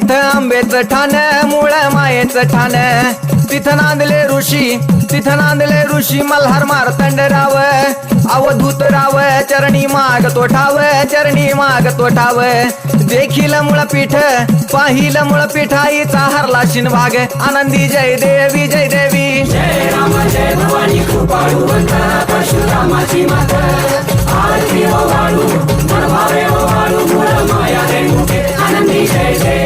तिथं आंबेचं ठाण मुळ मायेचं ठाण तिथं नांदले ऋषी तिथं नांदले ऋषी मल्हार तंड राव अवधूत राव चरणी माग तो ठाव चरणी माग तो ठाव देखील मुळ पीठ पाहिल मुळ पीठाईचा हरला शिन भाग आनंदी जय देवी जय देवी जय जय आरती आनंदी जय जय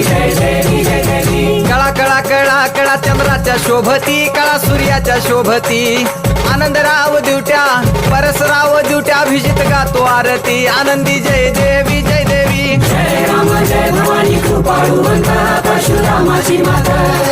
कळा कळा कळा कळा चंद्राच्या शोभती कळा सूर्याच्या शोभती राव दिवट्या परसराव दिवट्या अभिजित गातो आरती आनंदी जय देवी जय देवी जय राम जय भवानी कृपाळू माता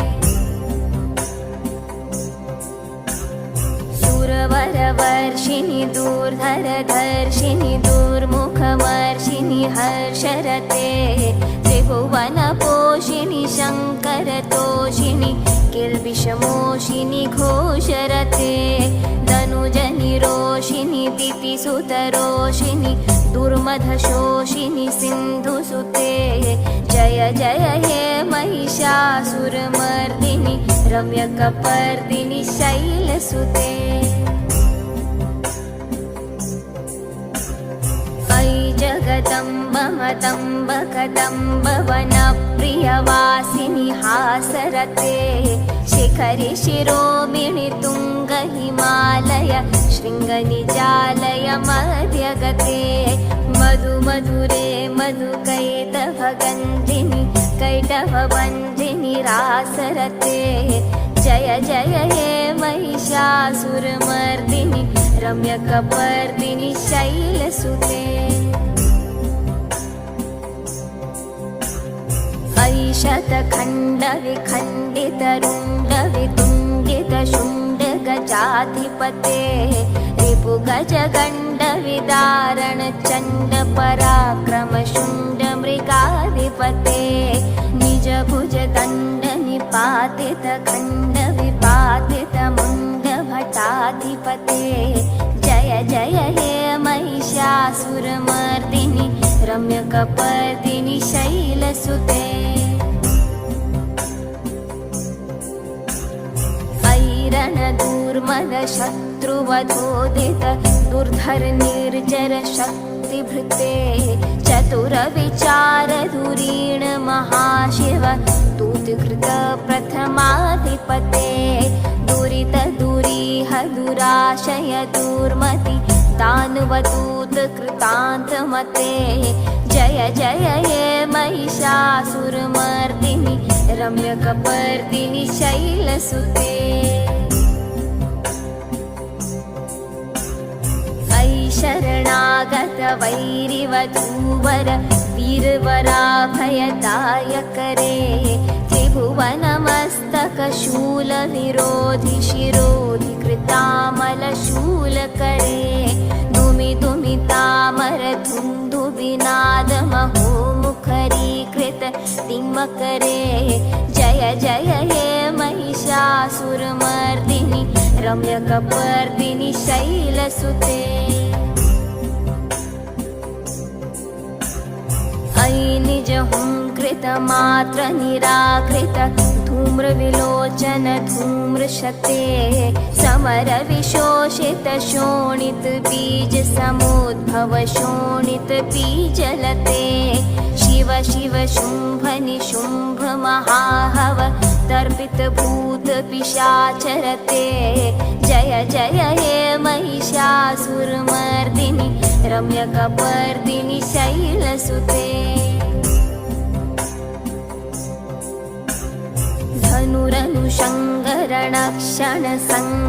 वरवर्षिणि दूर् धर धर्षिणि दूर्मुखमर्षिणि हर्षरते त्रिभुवनपोषिणि शङ्करतोषिणि किल्बिषमोषिणि घोषरते धनुजनि रोषिणि दीपि दुर्मध सिन्धुसुते जय जय हे महिषासुरमर्दिनि रम्यकपर्दिनि शैलसुते भगतं हासरते शिखरि शिरोमिणि हासरते शिखरिशिरोमिः तुङ्गहिमालय शृङ्गनिजालय मध्यगते मधु मधुरे मधुकैदभन्दिनि कैटभवन्दिनि रासरते जय जय हे महिषासुरमर्दिनि रम्यकपर्दिनि शैलसुते शतखण्डविखण्डितरुण्डवितुण्डित शुण्ड निजभुजदण्डनिपातितखण्डविपातितमुण्डभटाधिपते जय जय हे महिषासुरमर्दिनि रम्यकपर्दिनि शैलसुते दुर्धर निर्जर दूर्मदशत्रुवधोदित दुर्धरनिर्जनशक्तिभृते चतुरविचारदुरीण महाशिव दूतकृतप्रथमाधिपते दुरितदुरिह दुराशय दूर्मति दानवदूत्कृतान्तमते जय जय ये महिषासुरमर्दिनि रम्यकपर्दिनि शैलसुते वैरिवधूवर भयताय करे त्रिभुवनमस्तकशूलनिरोधि शिरोधि कृतामलशूलकरे धुमि धुमि तिम करे जय जय हे महिषासुरमर्दिनि रम्य शैलसुते ीज हुङ्कृत मात निराकृत धूम्रविलोचन धूम्रशते समर विशोषित शोणित बीजसमुद्भव शोणित बीजलते शिव शिव शुम्भ निशुम्भ महाहव भूत पिशाचरते जय जय हे महिषासुरमर्दिनि रम्यकपर्दिनि शैलसुते नुरनुशङ्करणा